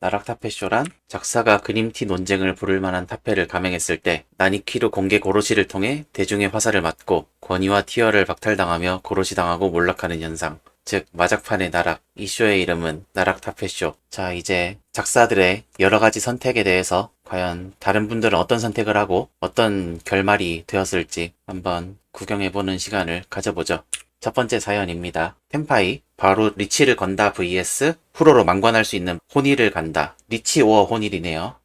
나락 타페쇼란 작사가 그림티 논쟁을 부를 만한 타페를 감행했을 때 나니키루 공개 고로시를 통해 대중의 화살을 맞고 권위와 티어를 박탈당하며 고로시 당하고 몰락하는 현상. 즉 마작판의 나락 이 쇼의 이름은 나락 타페쇼 자 이제 작사들의 여러 가지 선택에 대해서 과연 다른 분들은 어떤 선택을 하고 어떤 결말이 되었을지 한번 구경해보는 시간을 가져보죠 첫 번째 사연입니다. 템파이 바로 리치를 건다 vs 후로로 망관할 수 있는 혼일을 간다. 리치 오어 혼일이네요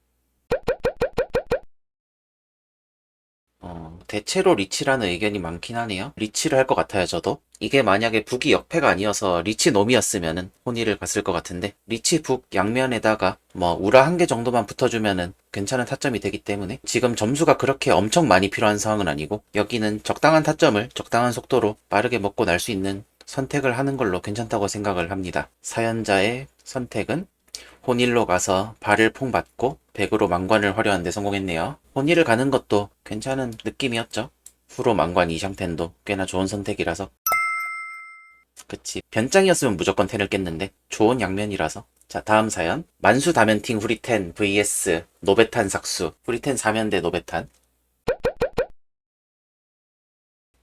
어, 대체로 리치라는 의견이 많긴 하네요. 리치를 할 것 같아요, 저도. 이게 만약에 북이 역패가 아니어서 리치 놈이었으면은 혼이를 갔을 것 같은데, 리치 북 양면에다가 뭐 우라 한 개 정도만 붙어주면은 괜찮은 타점이 되기 때문에 지금 점수가 그렇게 엄청 많이 필요한 상황은 아니고, 여기는 적당한 타점을 적당한 속도로 빠르게 먹고 날 수 있는 선택을 하는 걸로 괜찮다고 생각을 합니다. 사연자의 선택은 혼일로 가서 발을 퐁 받고 백으로 망관을 화려한데 성공했네요. 혼일을 가는 것도 괜찮은 느낌이었죠. 후로 망관 이샹텐도 꽤나 좋은 선택이라서. 그치. 변장이었으면 무조건 텐을 깼는데 좋은 양면이라서. 자, 다음 사연. 만수 다면팅 후리텐 vs 노베탄 삭수. 후리텐 4면 대 노베탄.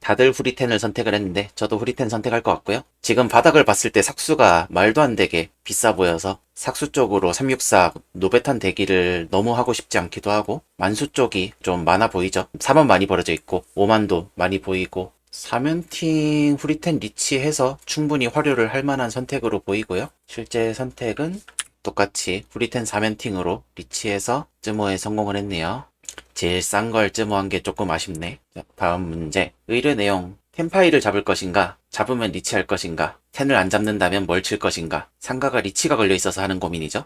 다들 후리텐을 선택을 했는데 저도 후리텐 선택할 것 같고요. 지금 바닥을 봤을 때 삭수가 말도 안 되게 비싸 보여서 삭수 쪽으로 364 노베탄 대기를 너무 하고 싶지 않기도 하고 만수 쪽이 좀 많아 보이죠. 4만 많이 벌어져 있고 5만도 많이 보이고 사면팅 후리텐 리치 해서 충분히 활용을 할 만한 선택으로 보이고요. 실제 선택은 똑같이 후리텐 사면팅으로 리치해서 쯔모에 성공을 했네요. 제일 싼걸 쯔모한 게 조금 아쉽네. 자, 다음 문제. 의뢰 내용. 템파이를 잡을 것인가? 잡으면 리치할 것인가? 텐을 안 잡는다면 뭘 칠 것인가? 상가가 리치가 걸려 있어서 하는 고민이죠.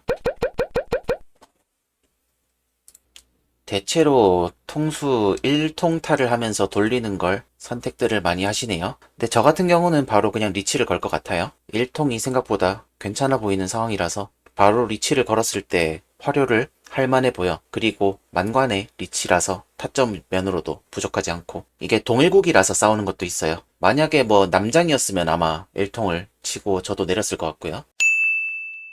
대체로 통수 1통타를 하면서 돌리는 걸 선택들을 많이 하시네요. 근데 저 같은 경우는 바로 그냥 리치를 걸 것 같아요. 1통이 생각보다 괜찮아 보이는 상황이라서 바로 리치를 걸었을 때 활용을 할 만해 보여. 그리고 만관의 리치라서 타점 면으로도 부족하지 않고 이게 동일국이라서 싸우는 것도 있어요. 만약에 뭐 남장이었으면 아마 1통을 치고 저도 내렸을 것 같고요.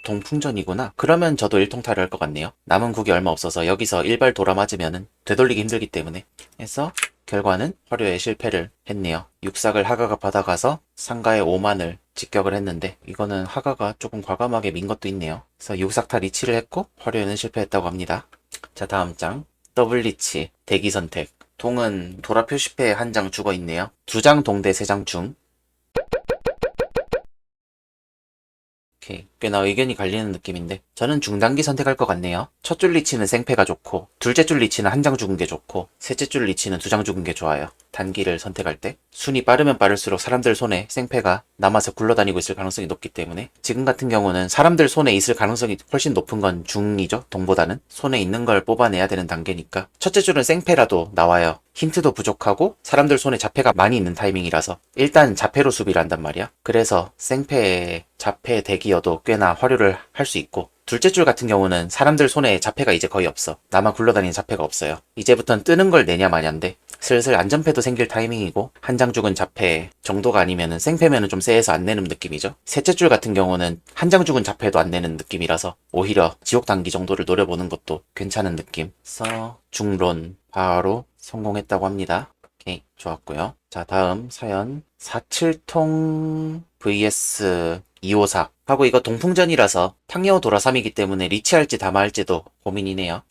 동풍전이구나. 그러면 저도 일통타를 할 것 같네요. 남은 국이 얼마 없어서 여기서 일발 돌아 맞으면은 되돌리기 힘들기 때문에. 해서 결과는 화료에 실패를 했네요. 육삭을 하가가 받아가서 상가의 5만을 직격을 했는데 이거는 하가가 조금 과감하게 민 것도 있네요. 그래서 육삭타 리치를 했고 화료에는 실패했다고 합니다. 자 다음 장 더블 리치 대기 선택 동은 도라 표시패에 한 장 죽어 있네요. 두 장 동대 세 장 중. 오케이. 꽤나 의견이 갈리는 느낌인데 저는 중단기 선택할 것 같네요. 첫 줄 리치는 생패가 좋고 둘째 줄 리치는 한 장 죽은 게 좋고 셋째 줄 리치는 두 장 죽은 게 좋아요. 단기를 선택할 때 순이 빠르면 빠를수록 사람들 손에 생패가 남아서 굴러다니고 있을 가능성이 높기 때문에 지금 같은 경우는 사람들 손에 있을 가능성이 훨씬 높은 건 중이죠. 동보다는 손에 있는 걸 뽑아내야 되는 단계니까 첫째 줄은 생패라도 나와요. 힌트도 부족하고 사람들 손에 자패가 많이 있는 타이밍이라서 일단 자패로 수비를 한단 말이야. 그래서 생패 자패 대기여도 꽤나 활용을 할 수 있고 둘째 줄 같은 경우는 사람들 손에 자패가 이제 거의 없어. 나만 굴러다니는 자패가 없어요. 이제부턴 뜨는 걸 내냐 마냐인데 슬슬 안전패도 생길 타이밍이고 한 장 죽은 자패 정도가 아니면은 생패면은 좀 세해서 안 내는 느낌이죠. 셋째 줄 같은 경우는 한 장 죽은 자패도 안 내는 느낌이라서 오히려 지옥 단기 정도를 노려보는 것도 괜찮은 느낌. 서 중론 바로 성공했다고 합니다. 오케이 좋았고요. 자 다음 사연 47통 vs 254 하고 이거 동풍전이라서 탕여우 3이기 때문에 리치할지 담아할지도 고민이네요.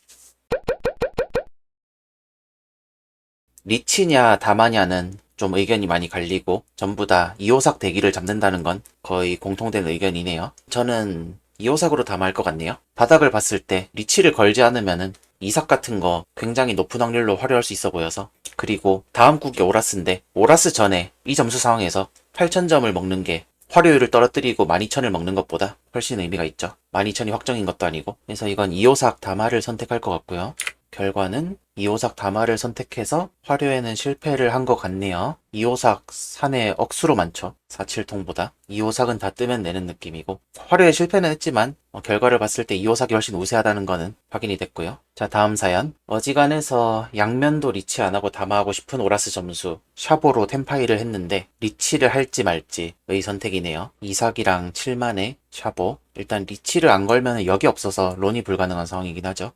리치냐 담아냐는 좀 의견이 많이 갈리고 전부 다 이호삭 대기를 잡는다는 건 거의 공통된 의견이네요. 저는 이호삭으로 담아할 것 같네요. 바닥을 봤을 때 리치를 걸지 않으면은 이삭 같은 거 굉장히 높은 확률로 활용할 수 있어 보여서 그리고 다음 국이 오라스인데 오라스 전에 이 점수 상황에서 8000점을 먹는 게 화료율을 떨어뜨리고 12,000을 먹는 것보다 훨씬 의미가 있죠. 12,000이 확정인 것도 아니고. 그래서 이건 이호삭 다마를 선택할 것 같고요. 결과는 이호삭 다마를 선택해서 화려에는 실패를 한 것 같네요. 이호삭 산에 억수로 많죠. 47통보다. 이호삭은 다 뜨면 내는 느낌이고 화려에 실패는 했지만 어, 결과를 봤을 때 이호삭이 훨씬 우세하다는 거는 확인이 됐고요. 자 다음 사연. 어지간해서 양면도 리치 안 하고 다마하고 싶은 오라스 점수 샤보로 템파이를 했는데 리치를 할지 말지의 선택이네요. 이삭이랑 7만에 샤보. 일단 리치를 안 걸면 역이 없어서 론이 불가능한 상황이긴 하죠.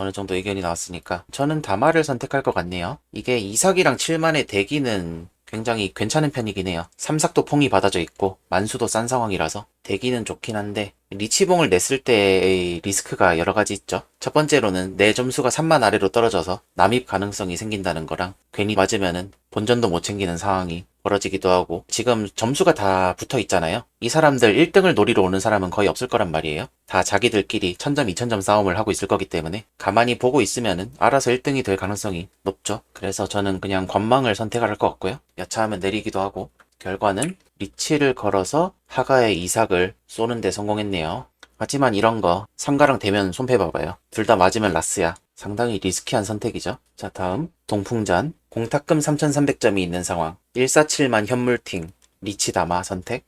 어느 정도 의견이 나왔으니까 저는 다마를 선택할 것 같네요. 이게 이삭이랑 7만의 대기는 굉장히 괜찮은 편이긴 해요. 삼삭도 퐁이 받아져 있고 만수도 싼 상황이라서 대기는 좋긴 한데 리치봉을 냈을 때의 리스크가 여러 가지 있죠. 첫 번째로는 내 점수가 3만 아래로 떨어져서 남입 가능성이 생긴다는 거랑 괜히 맞으면은 본전도 못 챙기는 상황이 벌어지기도 하고 지금 점수가 다 붙어 있잖아요. 이 사람들 1등을 노리러 오는 사람은 거의 없을 거란 말이에요. 다 자기들끼리 1000점, 2000점 싸움을 하고 있을 거기 때문에 가만히 보고 있으면은 알아서 1등이 될 가능성이 높죠. 그래서 저는 그냥 관망을 선택할 것 같고요. 여차하면 내리기도 하고 결과는 리치를 걸어서 하가의 이삭을 쏘는 데 성공했네요. 하지만 이런 거 상가랑 대면 손패 봐봐요. 둘 다 맞으면 라스야. 상당히 리스키한 선택이죠. 자 다음 동풍잔 공탁금 3300점이 있는 상황 147만 현물팅 리치 다마 선택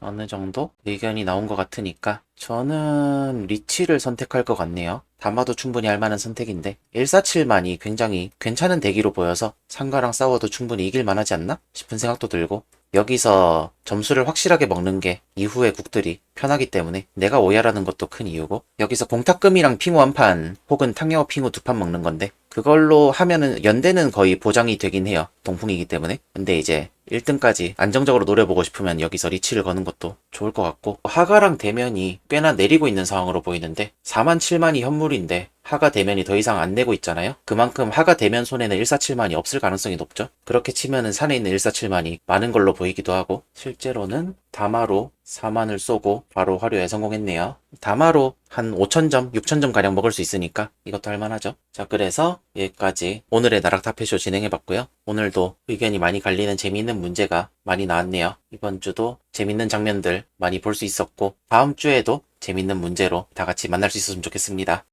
어느 정도 의견이 나온 것 같으니까 저는 리치를 선택할 것 같네요. 다마도 충분히 할 만한 선택인데 147만이 굉장히 괜찮은 대기로 보여서 상가랑 싸워도 충분히 이길 만하지 않나 싶은 생각도 들고 여기서 점수를 확실하게 먹는 게 이후의 국들이 편하기 때문에 내가 오야라는 것도 큰 이유고 여기서 공탁금이랑 핑우 한 판 혹은 탕야오 핑우 두 판 먹는 건데 그걸로 하면은 연대는 거의 보장이 되긴 해요 동풍이기 때문에 근데 이제 1등까지 안정적으로 노려보고 싶으면 여기서 리치를 거는 것도 좋을 것 같고 하가랑 대면이 꽤나 내리고 있는 상황으로 보이는데 4만 7만이 현물인데 하가 대면이 더 이상 안 내고 있잖아요. 그만큼 하가 대면 손에는 147만이 없을 가능성이 높죠. 그렇게 치면은 산에 있는 147만이 많은 걸로 보이기도 하고 실제로는 다마로 4만을 쏘고 바로 화료에 성공했네요. 다마로 한 5천점, 6천점 가량 먹을 수 있으니까 이것도 할만하죠. 자 그래서 여기까지 오늘의 나락타페쇼 진행해봤고요. 오늘도 의견이 많이 갈리는 재미있는 문제가 많이 나왔네요. 이번 주도 재밌는 장면들 많이 볼 수 있었고 다음 주에도 재밌는 문제로 다 같이 만날 수 있었으면 좋겠습니다.